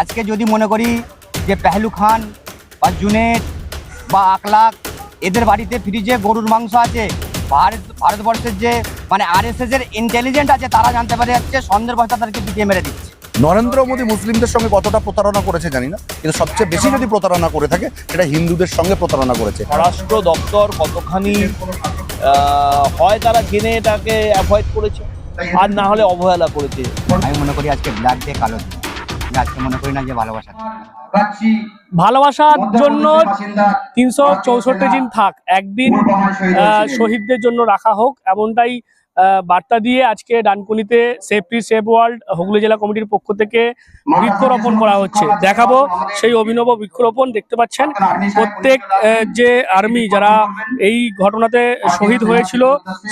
আজকে যদি মনে করি যে পেহলু খান বা জুনেদ বা আকলাক এদের বাড়িতে ফ্রিজে গরুর মাংস আছে ভারত ভারতবর্ষের যে মানে আরএসএস এর ইন্টেলিজেন্ট আছে তারা জানতে পারে যাচ্ছে সন্ধ্যের বস্তা তাদেরকে পিটিয়ে মেরে দিচ্ছে। নরেন্দ্র মোদী মুসলিমদের সঙ্গে কতটা প্রতারণা করেছে জানি না কিন্তু সবচেয়ে বেশি যদি প্রতারণা করে থাকে সেটা হিন্দুদের সঙ্গে প্রতারণা করেছে। স্বরাষ্ট্র দপ্তর কতখানি হয় তারা জেনে এটাকে অ্যাভয়েড করেছে আর না হলে অবহেলা করেছে। আমি মনে করি আজকে ব্ল্যাক ডে কালো দিন মনে করি না যে ভালোবাসা। ভালোবাসার জন্য তিনশো চৌষট্টি দিন থাক। একদিন শহীদদের জন্য রাখা হোক। এমনটাই বার্তা দিয়ে আজকে ডানকুনিতে সেফটি সেভ ওয়ার্ল্ড হুগলি জেলা কমিটির পক্ষ থেকে বৃক্ষরোপণ করা হচ্ছে। দেখাবো সেই অভিনব বৃক্ষরোপণ। দেখতে পাচ্ছেন প্রত্যেক যে আর্মি যারা এই ঘটনাতে শহীদ হয়েছিল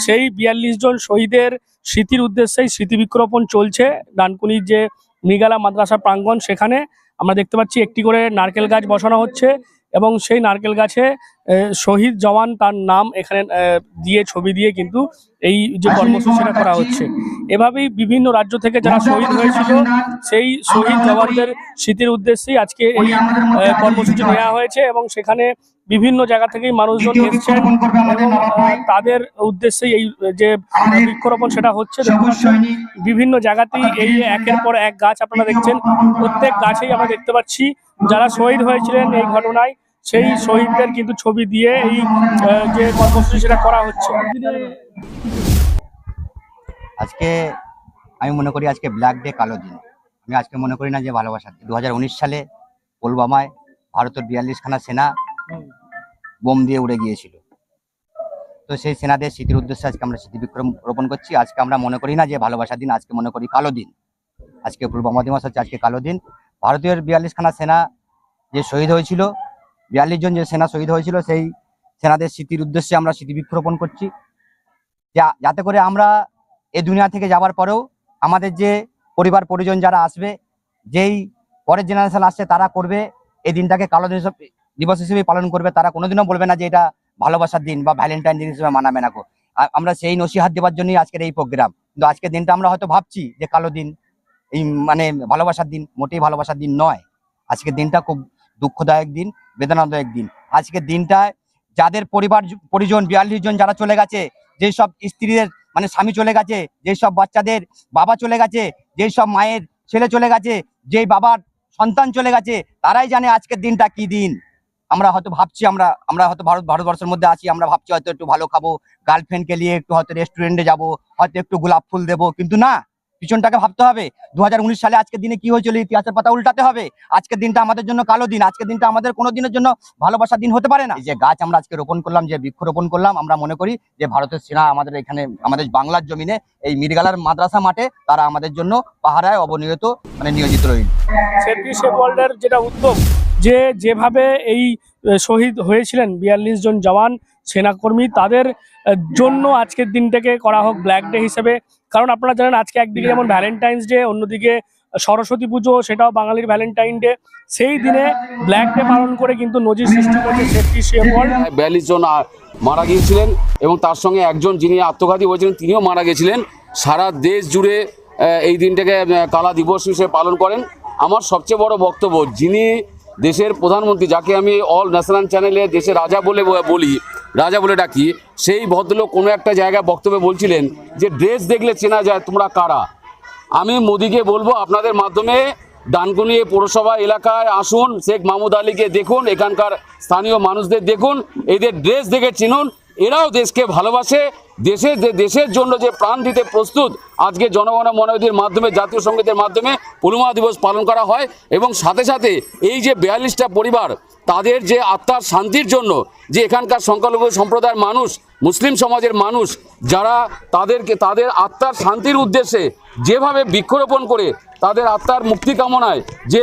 সেই বিয়াল্লিশ জন শহীদের স্মৃতির উদ্দেশ্যেই স্মৃতি বৃক্ষরোপণ চলছে। ডানকুনির যে মৃগালা মাদ্রাসা প্রাঙ্গণ, সেখানে আমরা দেখতে পাচ্ছি একটি করে নারকেল গাছ বসানো হচ্ছে এবং সেই নারকেল গাছে শহীদ জওয়ান তার নাম এখানে দিয়ে ছবি দিয়ে কিন্তু এই যে কর্মসূচিটা করা হচ্ছে। এভাবেই বিভিন্ন রাজ্য থেকে যারা শহীদ হয়েছিল সেই শহীদ জওয়ানদের স্মৃতির উদ্দেশ্যেই আজকে এই কর্মসূচি নেওয়া হয়েছে এবং সেখানে বিভিন্ন জায়গা থেকেই মানুষজন এসছেন। এবং তাদের উদ্দেশ্যেই এই যে বৃক্ষরোপণ সেটা হচ্ছে। বিভিন্ন জায়গাতেই এই একের পর এক গাছ আপনারা দেখছেন। প্রত্যেক গাছেই আমরা দেখতে পাচ্ছি যারা শহীদ হয়েছিলেন এই ঘটনায়। সেই শহীদদের কিন্তু ছবি দিয়ে এই যে কর্মসূচি সেটা করা হচ্ছে। আজকে আমি মনে করি আজকে ব্ল্যাক ডে কালো দিন। আমি আজকে মনে করি না যে ভালোবাসা। দু হাজার উনিশ সালে পুলবামায় ভারতের বিয়াল্লিশ খানা সেনা বোম দিয়ে উড়ে গিয়েছিল। তো সেই সেনাদের স্মৃতির উদ্দেশ্যে আজকে আমরা স্মৃতি বিক্রম রোপণ করছি। আজকে আমরা মনে করি না যে ভালোবাসার দিন, আজকে মনে করি কালো দিন। আজকে পুলবামা দিবস হচ্ছে আজকে কালো দিন। ভারতীয় বিয়াল্লিশ খানা সেনা যে শহীদ হয়েছিল বিয়াল্লিশ জন যে সেনা শহীদ হয়েছিল, সেই সেনাদের স্মৃতির উদ্দেশ্যে আমরা স্মৃতি বৃক্ষরোপণ করছি। যা- যাতে করে আমরা এ দুনিয়া থেকে যাওয়ার পরেও আমাদের যে পরিবার পরিজন যারা আসবে, যেই পরের জেনারেশন আসছে, তারা করবে, এই দিনটাকে কালো হিসেবে- দিবস হিসেবে পালন করবে, তারা কোনোদিনও বলবে না যে এটা ভালোবাসার দিন বা ভ্যালেন্টাইন দিন হিসেবে মানাবে না। আমরা সেই নসিহাত দেওয়ার জন্যই আজকের এই প্রোগ্রাম কিন্তু আজকের দিনটা আমরা হয়তো ভাবছি যে কালো দিন, এই মানে ভালোবাসার দিন, মোটেই ভালোবাসার দিন নয়। আজকের দিনটা খুব দুঃখদায়ক দিন, বেদনাদায়ক দিন। আজকের দিনটায় যাদের পরিবার পরিজন, বিয়াল্লিশ জন যারা চলে গেছে যেসব স্ত্রীদের মানে স্বামী চলে গেছে যেসব বাচ্চাদের বাবা চলে গেছে, যেই সব মায়ের ছেলে চলে গেছে, যেই বাবার সন্তান চলে গেছে, তারাই জানে আজকের দিনটা কি দিন। আমরা হয়তো ভাবছি, আমরা আমরা হয়তো ভারত, ভারতবর্ষের মধ্যে আছি, আমরা ভাবছি হয়তো একটু ভালো খাব গার্লফ্রেন্ডকে নিয়ে একটু হয়তো রেস্টুরেন্টে যাব, হয়তো একটু গোলাপ ফুল দেবো, কিন্তু না। পিছনটাকে ভাবতে হবে। দুই হাজার উনিশ সালে আজকের দিনে কি হয়েছিল? ইতিহাসের পাতা উল্টাতে হবে। আজকের দিনটা আমাদের জন্য কালো দিন। আজকের দিনটা আমাদের কোনো দিনের জন্য ভালোবাসার দিন হতে পারে না। যে গাছ আমরা আজকে রোপণ করলাম, যে বৃক্ষ রোপণ করলাম, আমরা মনে করি যে ভারতের সেনা আমাদের এখানে, আমাদের বাংলার জমিনে এই মিরগালার মাদ্রাসা মাঠে তারা আমাদের জন্য পাহারায় অবনিয়ত মানে নিয়োজিত রইল। যেটা উদ্যোগ, যে যেভাবে এই শহীদ হয়েছিলেন বিয়াল্লিশ জন জওয়ান সেনাকর্মী, তাদের জন্য আজকের দিনটাকে করা হোক ব্ল্যাক ডে হিসেবে। কারণ আপনারা জানেন, আজকে একদিকে যেমন ভ্যালেন্টাইন্স ডে অন্যদিকে সরস্বতী পুজো, সেটাও বাঙালির ভ্যালেন্টাইন ডে সেই দিনে ব্ল্যাক ডে পালন করে কিন্তু নজির সৃষ্টি করেছে সেফটি সেভ বিয়াল্লিশ জন মারা গিয়েছিলেন এবং তার সঙ্গে একজন যিনি আত্মঘাতী হয়েছিলেন, তিনিও মারা গেছিলেন সারা দেশ জুড়ে এই দিনটাকে কালা দিবস হিসেবে পালন করেন। আমার সবচেয়ে বড় বক্তব্য, যিনি দেশের প্রধানমন্ত্রী, যাকে আমি অল ন্যাশনাল চ্যানেলে দেশের রাজা বলে বলি রাজা বলে ডাকি, সেই ভদ্রলোক কোনো একটা জায়গায় বক্তব্যে বলছিলেন যে, ড্রেস দেখলে চেনা যায়, তোমরা কারা? আমি মোদিকে বলব, আপনাদের মাধ্যমে ডানকুনি পৌরসভা এলাকায় আসুন, শেখ মাহমুদ আলীকে দেখুন, এখানকার স্থানীয় মানুষদের দেখুন, এদের ড্রেস দেখে চিনুন এরাও দেশকে ভালোবাসে দেশের যে, দেশের জন্য যে প্রাণ দিতে প্রস্তুত, আজকে জনগণ মনোনীতির মাধ্যমে, জাতীয় সঙ্গীতের মাধ্যমে পূর্ণিমা দিবস পালন করা হয় এবং সাথে সাথে এই যে বিয়াল্লিশটা পরিবার, তাদের যে আত্মার শান্তির জন্য যে এখানকার সংখ্যালঘু সম্প্রদায়ের মানুষ, মুসলিম সমাজের মানুষ, যারা তাদেরকে, তাদের আত্মার শান্তির উদ্দেশ্যে যেভাবে বৃক্ষরোপণ করে তাদের আত্মার মুক্তি কামনায় যে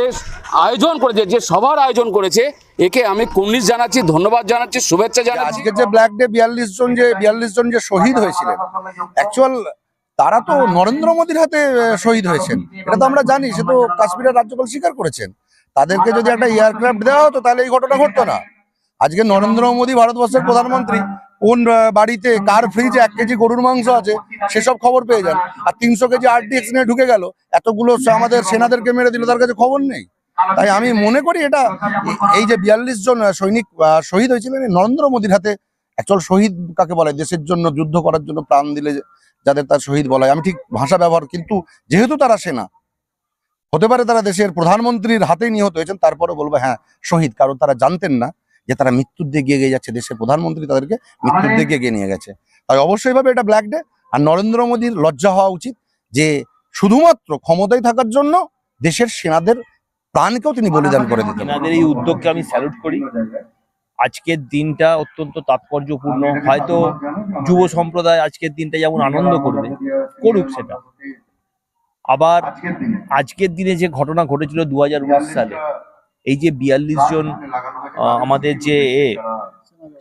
আয়োজন করেছে, যে সভার আয়োজন করেছে একে আমি কুর্নিশ জানাচ্ছি ধন্যবাদ জানাচ্ছি শুভেচ্ছা জানাচ্ছি। আজকে যে ব্ল্যাক ডে বিয়াল্লিশ জন যে বিয়াল্লিশ জন যে শহীদ হয়েছিলেন অ্যাকচুয়াল তারা তো নরেন্দ্র মোদীর হাতে শহীদ হয়েছেন। এটা তো আমরা জানি সে তো কাশ্মীরের রাজ্যপাল স্বীকার করেছেন। তাদেরকে যদি একটা এয়ারক্রাফট দেওয়া হতো তাহলে এই ঘটনা ঘটতো না। আজকে নরেন্দ্র মোদী ভারতবর্ষের প্রধানমন্ত্রী কোন বাড়িতে কার ফ্রিজে এক কেজি গরুর মাংস আছে সেসব খবর পেয়ে যান। আর তিনশো কেজি আরডিএক্স নিয়ে ঢুকে গেল এতগুলো আমাদের সেনাদেরকে মেরে দিল তার কাছে খবর নেই। তাই আমি মনে করি এটা এই যে বিয়াল্লিশ জন সৈনিক শহীদ হয়েছিলেন নরেন্দ্র মোদীর হাতে অ্যাকচুয়াল শহীদ কাকে বলে দেশের জন্য যুদ্ধ করার জন্য প্রাণ দিলে যাদের তার শহীদ বলা হয়। আমি ঠিক ভাষা ব্যবহার কিন্তু যেহেতু তারা সেনা হতে পারে তারা দেশের প্রধানমন্ত্রীর হাতে নিহত হয়েছেন তারপরে বলব হ্যাঁ শহীদ কারণ তারা জানতেন না যে তারা মৃত্যুর দিকে এগিয়ে যাচ্ছে দেশের প্রধানমন্ত্রী তাদেরকে মৃত্যুর দিকে এগিয়ে নিয়ে গেছে। তাই অবশ্যই ভাবে এটা ব্ল্যাক ডে আর নরেন্দ্র মোদীর লজ্জা হওয়া উচিত যে শুধুমাত্র ক্ষমতায় থাকার জন্য দেশের সেনাদের প্রাণকেও তিনি বলিদান করে দিতেন। এই উদ্যোগকে আমি স্যালুট করি। আজকের দিনটা অত্যন্ত তাৎপর্যপূর্ণ। হয়তো যুব সম্প্রদায় আজকের দিনটা যেমন আনন্দ করবে, করুক সেটা। আবার আজকের দিনে যে ঘটনা ঘটেছিল দু সালে, এই যে বিয়াল্লিশ জন আমাদের যে এ,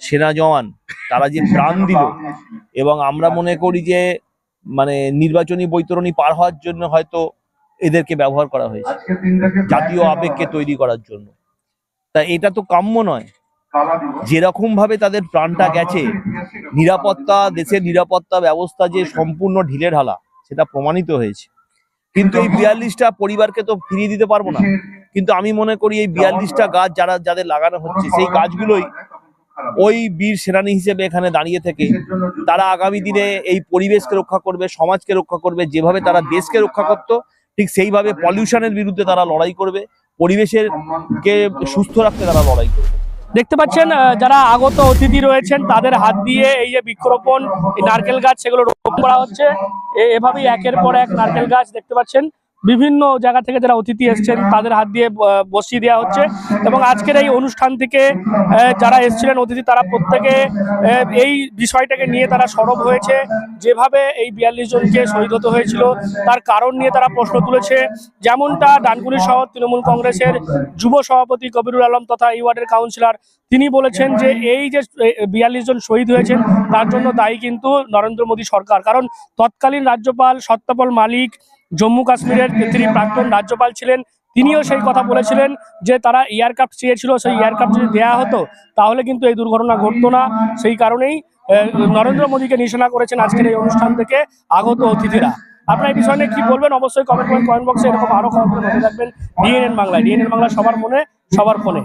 সেনা জওয়ান, তারা যে প্রাণ দিল এবং আমরা মনে করি যে মানে নির্বাচনী বৈতরণী পার হওয়ার জন্য হয়তো এদেরকে ব্যবহার করা হয়েছে। জাতীয় আবেগকে তৈরি করার জন্য। তা এটা তো কাম্য নয়। যেরকম ভাবে তাদের প্রাণটা গেছে, নিরাপত্তা, দেশের নিরাপত্তা ব্যবস্থা যে সম্পূর্ণ ঢিলে ঢালা, সেটা প্রমাণিত হয়েছে। কিন্তু এই বিয়াল্লিশটা পরিবারকে তো ফিরিয়ে দিতে পারব না। কিন্তু আমি মনে করি এই বিয়াল্লিশটা গাছ যারা, যাদের লাগানো হচ্ছে, সেই গাছগুলোই ওই বীর সেনানী হিসেবে এখানে দাঁড়িয়ে থেকে তারা আগামী দিনে এই পরিবেশকে রক্ষা করবে, সমাজকে রক্ষা করবে, যেভাবে তারা দেশকে রক্ষা করতো ঠিক সেইভাবে পলিউশনের বিরুদ্ধে তারা লড়াই করবে পরিবেশের কে সুস্থ রাখতে তারা লড়াই করবে। দেখতে পাচ্ছেন যারা আগত অতিথি রয়েছেন তাদের হাত দিয়ে এই যে বৃক্ষরোপণ নারকেল গাছ সেগুলো রোপণ করা হচ্ছে। এভাবেই একের পর এক নারকেল গাছ দেখতে পাচ্ছেন। বিভিন্ন জায়গা থেকে যারা অতিথি এসেছেন, তাদের হাত দিয়ে বসিয়ে দেওয়া হচ্ছে এবং আজকের এই অনুষ্ঠান থেকে যারা এসেছিলেন অতিথি, তারা প্রত্যেকে এই বিষয়টাকে নিয়ে তারা সরব হয়েছে। যেভাবে এই বিয়াল্লিশ জনকে শহীদ হতে হয়েছিল, তার কারণ নিয়ে তারা প্রশ্ন তুলেছে। যেমনটা ডানকুনি শহর তৃণমূল কংগ্রেসের যুব সভাপতি কবিরুল আলম তথা এই ওয়ার্ডের কাউন্সিলর, তিনি বলেছেন যে এই যে বিয়াল্লিশ জন শহীদ হয়েছেন, তার জন্য দায়ী কিন্তু নরেন্দ্র মোদী সরকার। কারণ তৎকালীন রাজ্যপাল সত্যপাল মালিক জম্মু কাশ্মীরের তিনি প্রাক্তন রাজ্যপাল ছিলেন, তিনিও সেই কথা বলেছিলেন যে তারা এয়ারক্রাফট চেয়েছিল, সেই এয়ারক্রাফট যদি দেয়া হতো, তাহলে কিন্তু এই দুর্ঘটনা ঘটতো না। সেই কারণেই নরেন্দ্র মোদীকে নিশানা করেছেন আজকের এই অনুষ্ঠান থেকে আগত অতিথিরা। আপনার এই বিষয় কি বলবেন? অবশ্যই কমেন্ট করেন কমেন্ট বক্সে এরকম আরও খবর রাখবেন ডিএনএন বাংলায় ডিএনএন বাংলা সবার মনে, সবার ফোনে।